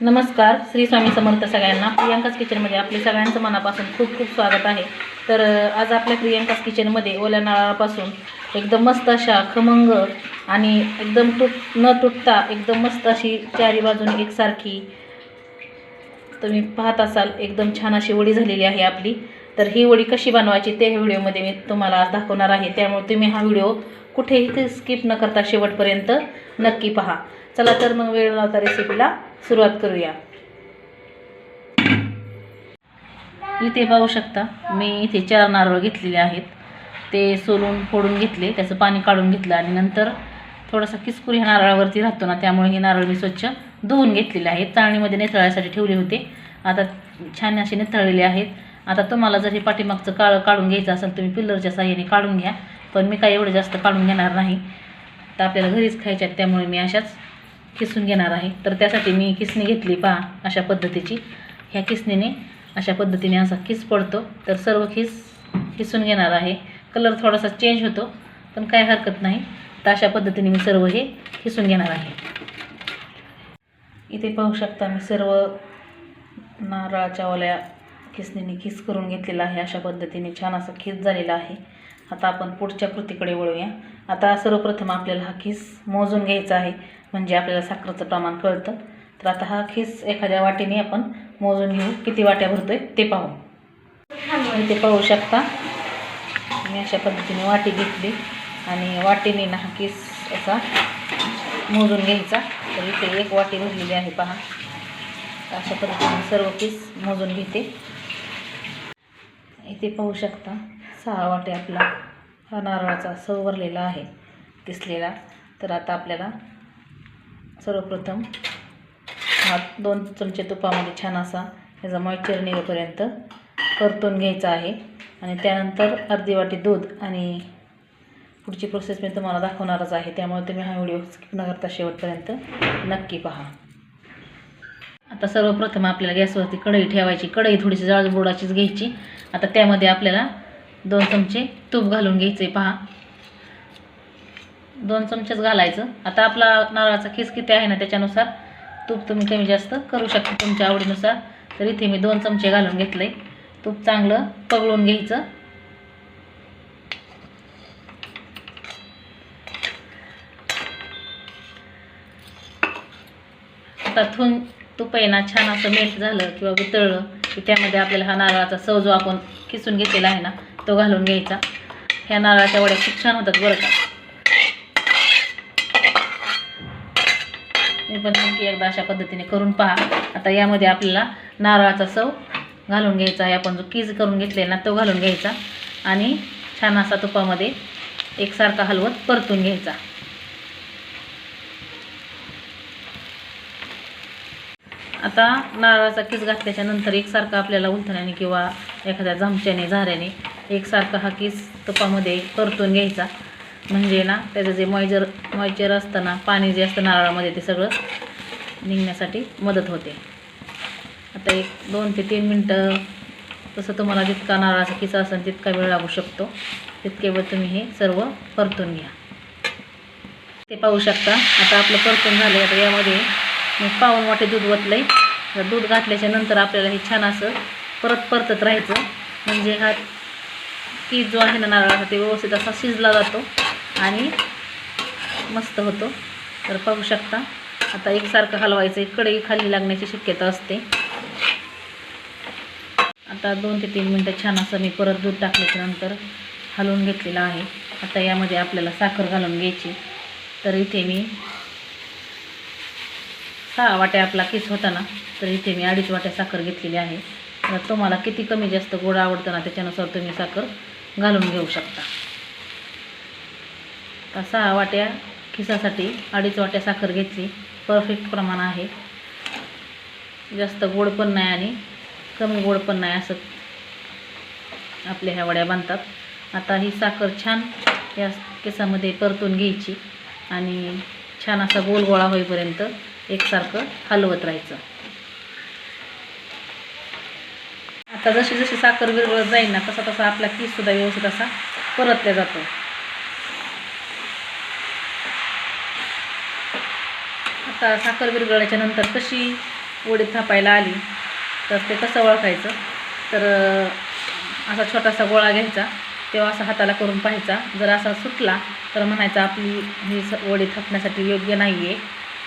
नमस्कार श्री स्वामी समर्थ सगळ्यांना. प्रियांकाच किचनमध्ये आपले सगळ्यांचं मनापासून खूप खूप स्वागत आहे. तर आज आपल्या प्रियांकाच किचनमध्ये ओल्या नारळापासून एकदम मस्त अशा खमंग आणि एकदम तुट न तुटता एकदम मस्त अशी चारी बाजूने एकसारखी तुम्ही पाहत असाल एकदम छान अशी वडी झालेली आहे आपली. तर ही वडी कशी बनवायची ते ह्या व्हिडिओमध्ये मी तुम्हाला आज दाखवणार आहे. त्यामुळे तुम्ही हा व्हिडिओ कुठेही स्किप न करता शेवटपर्यंत नक्की पहा. चला तर मग वेळ लावता रेसिपीला सुरुवात करूया. इथे पाहू शकता मी इथे चार नारळ घेतलेले आहेत. ते सोलून फोडून घेतले त्याचं पाणी काढून घेतलं आणि नंतर थोडासा किसकुरी ह्या नारळावरती राहतो ना त्यामुळे हे नारळ मी स्वच्छ धुवून घेतलेले आहेत. चाळणीमध्ये नेतळायसाठी ठेवले होते. आता छान असे नेतळलेले आहेत. आता तुम्हाला जर हे पाठीमागचं काळं काढून घ्यायचं असेल तुम्ही पिल्लरच्या साह्याने काढून घ्या. पण मी काही एवढं जास्त काढून घेणार नाही. तर आपल्याला घरीच खायच्या आहेत त्यामुळे मी अशाच किसून घेणार आहे. तर त्यासाठी मी किसणी घेतली पहा अशा पद्धतीची. ह्या किसणीने अशा पद्धतीने असा किस पडतो. तर सर्व खिस किसून घेणार आहे. कलर थोडासा चेंज होतो पण काय हरकत नाही. तर अशा पद्धतीने मी सर्व हे किसून घेणार आहे. इथे पाहू शकता मी सर्व नारळाच्या ओल्या किसणीने किस करून घेतलेला आहे. अशा पद्धतीने छान असा खिस झालेला आहे. आता आपण पुढच्या कृतीकडे वळूया. आता सर्वप्रथम आपल्याला हा किस मोजून घ्यायचा आहे. म्हणजे आपल्याला साखरेचं प्रमाण कळतं. तर आता हा खीस एखाद्या वाटीने आपण मोजून घेऊ. किती वाट्या भरतोय ते पाहू. इथे पाहू शकता. मी अशा पद्धतीने वाटी घेतली. आणि वाटीने ना हा किस असा मोजून घ्यायचा. तर इथे एक वाटी भरलेली आहे पहा. अशा पद्धतीने सर्व पीस मोजून घेते. इथे पाहू शकता. सहा वाटे आपला हा नारळाचा सवरलेला आहे. किसलेला तर आता आपल्याला सर्वप्रथम हा दोन चमचे तुपामध्ये छान असा ह्याचा मॉइश्चर निघेपर्यंत परतून घ्यायचा आहे. आणि त्यानंतर अर्धी वाटी दूध आणि पुढची प्रोसेस मी तुम्हाला दाखवणारच आहे. त्यामुळे तुम्ही हा व्हिडिओ स्किप न करता शेवटपर्यंत नक्की पहा. आता सर्वप्रथम आपल्याला गॅसवरती कढई ठेवायची. कढई थोडीशी जाळबुडाचीच घ्यायची. आता त्यामध्ये आपल्याला दोन चमचे तूप घालून घ्यायचे पहा. दोन चमचेच घालायचं. आता आपला नारळाचा खीस किती आहे ना त्याच्यानुसार तूप तुम्ही कमी जास्त करू शकता तुमच्या आवडीनुसार. तर इथे मी दोन चमचे घालून घेतले. तूप चांगलं पगळून घ्यायचं. आता थून तूप आहे ना छान असं मेल्ट झालं किंवा वितळलं की त्यामध्ये आपल्याला हा नारळाचा सव जो आपण किसून घेतलेला आहे ना तो घालून घ्यायचा. ह्या नारळाच्या वड्या खूप छान होतात बरं का. पण नक्की एकदा अशा पद्धतीने करून पहा. आता यामध्ये आपल्याला नारळाचा सव घालून घ्यायचा आहे. आपण जो कीज करून घेतले ना तो घालून घ्यायचा. आणि छान असा तुपामध्ये एकसारखा हलवत परतून घ्यायचा. आता नारळाचा किस घातल्याच्या नंतर एकसारखा आपल्याला उलथण्याने किंवा एखाद्या झमच्याने झाऱ्याने एकसारखा हा किस तुपामध्ये परतून घ्यायचा. म्हणजे ना त्याचं जे मॉइचर मॉइचर असतं ना पाणी जे असतं नारळामध्ये ते सगळं निघण्यासाठी मदत होते. आता एक दोन ते तीन मिनटं तसं तुम्हाला जितका नारळाचा किसा असेल तितका वेळ लागू शकतो. तितके वेळ तुम्ही हे सर्व परतून घ्या. ते पाहू शकता आता आपलं परतून झालं आता यामध्ये मी पाऊन वाटे दूध ओतलं आहे दूध घातल्याच्या नंतर आपल्याला हे छान असं परत परतत राहायचं. म्हणजे हा की जो आहे ना नारळाचा ते व्यवस्थित असा शिजला जातो आणि मस्त होतो. तर पाहू शकता. आता एकसारखं हलवायचं आहे कढई खाली लागण्याची शक्यता असते. आता दोन ते तीन मिनटं छान असं मी परत दूध टाकल्याच्या नंतर हलवून घेतलेलं आहे. आता यामध्ये आपल्याला साखर घालून घ्यायची. तर इथे मी सहा वाट्या आपला केस होता ना तर इथे मी अडीच वाट्या साखर घेतलेली आहे. तर तुम्हाला किती कमी जास्त गोड आवडतं ना त्याच्यानुसार तुम्ही साखर घालून घेऊ शकता. तर सहा वाट्या खिसासाठी अडीच वाट्या साखर घेतली परफेक्ट प्रमाण आहे. जास्त गोड पण नाही आणि कमी गोड पण नाही असं आपल्या ह्या वड्या बांधतात आता ही साखर छान या केसामध्ये परतून घ्यायची आणि छान असा गोल गोळा होईपर्यंत एकसारखं हलवत राहायचं. आता जशी जशी साखर विरगळत जाईल ना तसा तसा आपला कीससुद्धा व्यवस्थित असा परतल्या जातो. आता साखर विरघळल्याच्या नंतर कशी वडी थापायला आली तर ते कसं ओळखायचं? तर असा छोटासा गोळा घ्यायचा तेव्हा असा हाताला करून पाहायचा. जर असा सुटला तर म्हणायचं आपली ही स वडी थापण्यासाठी योग्य नाही आहे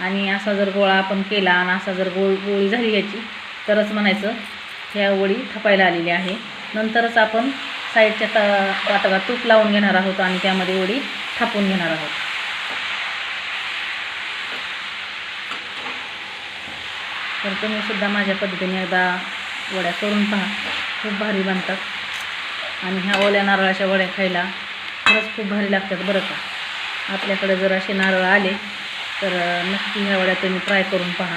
आणि असा जर गोळा आपण केला आणि असा जर गोळ गोळी झाली याची तरच म्हणायचं ह्या वडी थापायला आलेली आहे. नंतरच आपण साईडच्या ता ताटाला तूप लावून घेणार आहोत आणि त्यामध्ये वडी थापून घेणार आहोत. तर तुम्ही सुद्धा माझ्या पद्धतीने एकदा वड्या करून पहा. खूप भारी बनतात. आणि ह्या ओल्या नारळाच्या वड्या खायला खरंच खूप भारी लागतात बरं का. आपल्याकडे जर असे नारळ आले तर नक्की ह्या वड्या तुम्ही ट्राय करून पहा.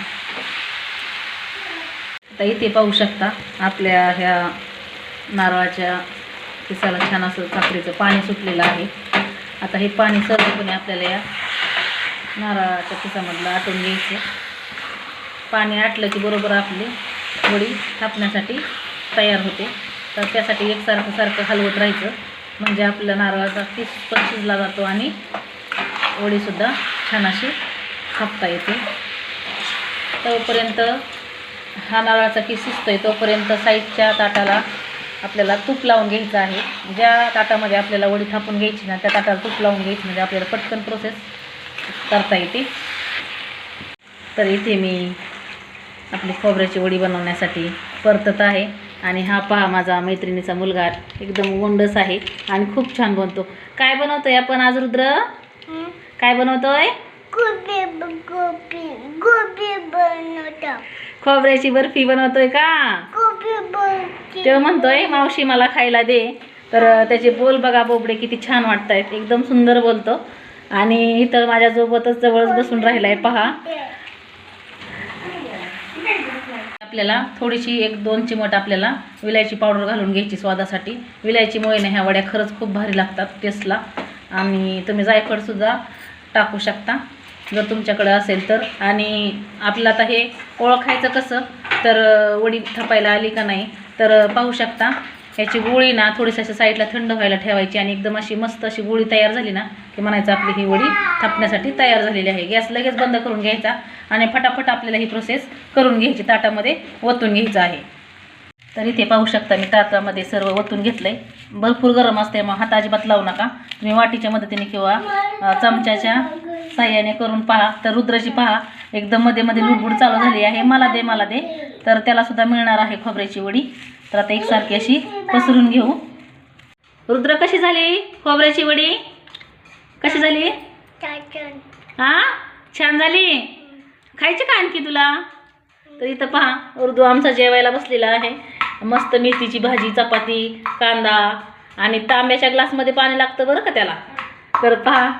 आता इथे पाहू शकता आपल्या ह्या नारळाच्या किसाला छान असं साखरेचं पाणी सुटलेलं आहे. आता हे पाणी सर्वपणे आपल्याला या नारळाच्या किसामधलं आटून घ्यायचं पाणी आटलं की बरोबर आपली वडी थापण्यासाठी तयार होते. तर त्यासाठी एकसारखं सारखं हलवत राहायचं. म्हणजे आपला नारळाचा पीस पण शिजला जातो आणि वडीसुद्धा छान अशी थापता येते. तोपर्यंत हा नारळाचा पीस शिजतो आहे तोपर्यंत साईडच्या ताटाला आपल्याला तूप लावून घ्यायचं आहे. ज्या ताटामध्ये आपल्याला वडी थापून घ्यायची ना त्या ताटाला तूप लावून घ्यायची म्हणजे आपल्याला पटकन प्रोसेस करता येते. तर इथे मी आपली खोबऱ्याची वडी बनवण्यासाठी परतत आहे. आणि हा पहा माझा मैत्रिणीचा मुलगा एकदम गोंडस आहे आणि खूप छान बनतो. काय बनवतोय आपण आज रुद्र? काय बनवतोय? खोबऱ्याची बर्फी बनवतोय का? तेव्हा म्हणतोय मावशी मला खायला दे. तर त्याचे बोल बघा बोबडे किती छान वाटत आहेत एकदम सुंदर बोलतो. आणि इथं माझ्यासोबतच जवळच बसून राहिलाय पहा. आपल्याला थोडीशी एक दोन चिमट आपल्याला विलायची पावडर घालून घ्यायची स्वादासाठी. विलायची ना ह्या वड्या खरंच खूप भारी लागतात टेस्टला आणि तुम्ही जायफळसुद्धा टाकू शकता जर तुमच्याकडं असेल तर. आणि आपलं आता हे ओळखायचं कसं? तर वडी थापायला आली का नाही? तर पाहू शकता. ह्याची गोळी ना थोडीशी अशी साईडला थंड व्हायला ठेवायची आणि एकदम अशी मस्त अशी गोळी तयार झाली ना की म्हणायचं आपली ही वडी थापण्यासाठी तयार झालेली आहे. गॅस लगेच बंद करून घ्यायचा आणि फटाफट आपल्याला ही प्रोसेस करून घ्यायची ताटामध्ये ओतून घ्यायचं आहे. तर इथे पाहू शकता. मी तातामध्ये सर्व ओतून घेतलंय. भरपूर गरम असते मग हात अजिबात लावू नका. तुम्ही वाटीच्या मदतीने किंवा चमच्याच्या साह्याने करून पहा. तर रुद्राची पहा एकदम मध्ये मध्ये लुडबुड चालू झाली आहे. मला दे मला दे. तर त्याला सुद्धा मिळणार आहे खोबऱ्याची वडी. तर आता एकसारखी अशी पसरून घेऊ. रुद्र कशी झाली खोबऱ्याची वडी? कशी झाली? हा? छान झाली? खायची का आणखी तुला? तर इथं पहा उर्दू आमचा जेवायला बसलेला आहे. मस्त मेथीची भाजी चपाती कांदा आणि तांब्याच्या ग्लासमध्ये पाणी लागतं बरं का त्याला? तर पहा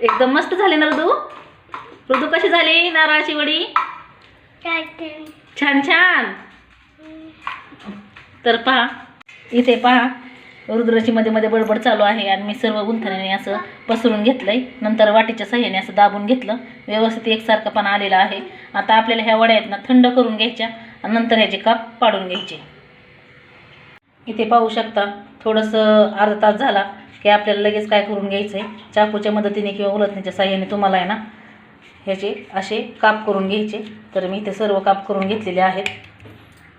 एकदम मस्त झाले ना ऋदू ऋदू कशी झाली नारळाची वडी? छान छान. तर पहा इथे पहा रुद्राची मध्ये मध्ये बडबड चालू आहे आणि मी सर्व गुंथण्याने असं पसरून घेतलंय. नंतर वाटीच्या सहाय्याने असं दाबून घेतलं. व्यवस्थित एकसारखंपणा आलेला आहे. आता आपल्याला ह्या वड्या आहेत ना थंड करून घ्यायच्या आणि नंतर ह्याचे काप पाडून घ्यायचे. इथे पाहू शकता थोडंसं अर्धा तास झाला की आपल्याला लगेच काय करून घ्यायचं आहे चाकूच्या मदतीने किंवा उलटण्याच्या साह्याने तुम्हाला आहे ना ह्याचे असे काप करून घ्यायचे. तर मी इथे सर्व काप करून घेतलेले आहेत.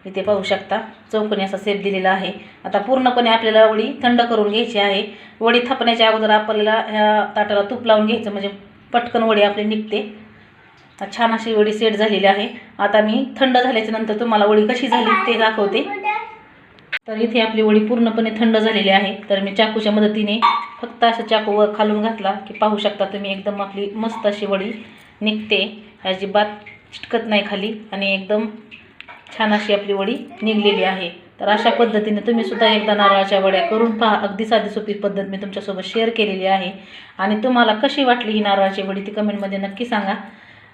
इथे पाहू शकता चौकोनी असा सेप दिलेला आहे. आता पूर्णपणे आपल्याला वडी थंड करून घ्यायची आहे. वडी थापण्याच्या अगोदर आपल्याला ह्या ताटाला तूप लावून घ्यायचं म्हणजे पटकन वडी आपली निघते. आता छान अशी वडी सेट झालेली आहे. आता मी थंड झाल्याच्यानंतर तुम्हाला वडी कशी झाली ते दाखवते. तर इथे आपली वडी पूर्णपणे थंड झालेली आहे. तर मी चाकूच्या मदतीने फक्त असं चाकू वर खालून घातला की पाहू शकता तुम्ही एकदम आपली मस्त अशी वडी निघते. अजिबात चिटकत नाही खाली आणि एकदम छान अशी आपली वडी निघलेली आहे. तर अशा पद्धतीने तुम्ही सुद्धा एकदा नारळाच्या वड्या करून पहा. अगदी साधी सोपी पद्धत मी तुमच्यासोबत शेअर केलेली आहे. आणि तुम्हाला कशी वाटली ही नारळाची वडी ती कमेंटमध्ये नक्की सांगा.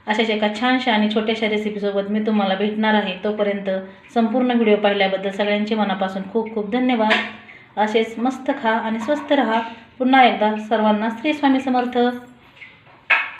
अशाच एका छानशा आणि छोट्याशा रेसिपीसोबत मी तुम्हाला भेटणार आहे. तोपर्यंत संपूर्ण व्हिडिओ पाहिल्याबद्दल सगळ्यांचे मनापासून खूप खूप धन्यवाद. असेच मस्त खा आणि स्वस्त रहा. पुन्हा एकदा सर्वांना श्री स्वामी समर्थ.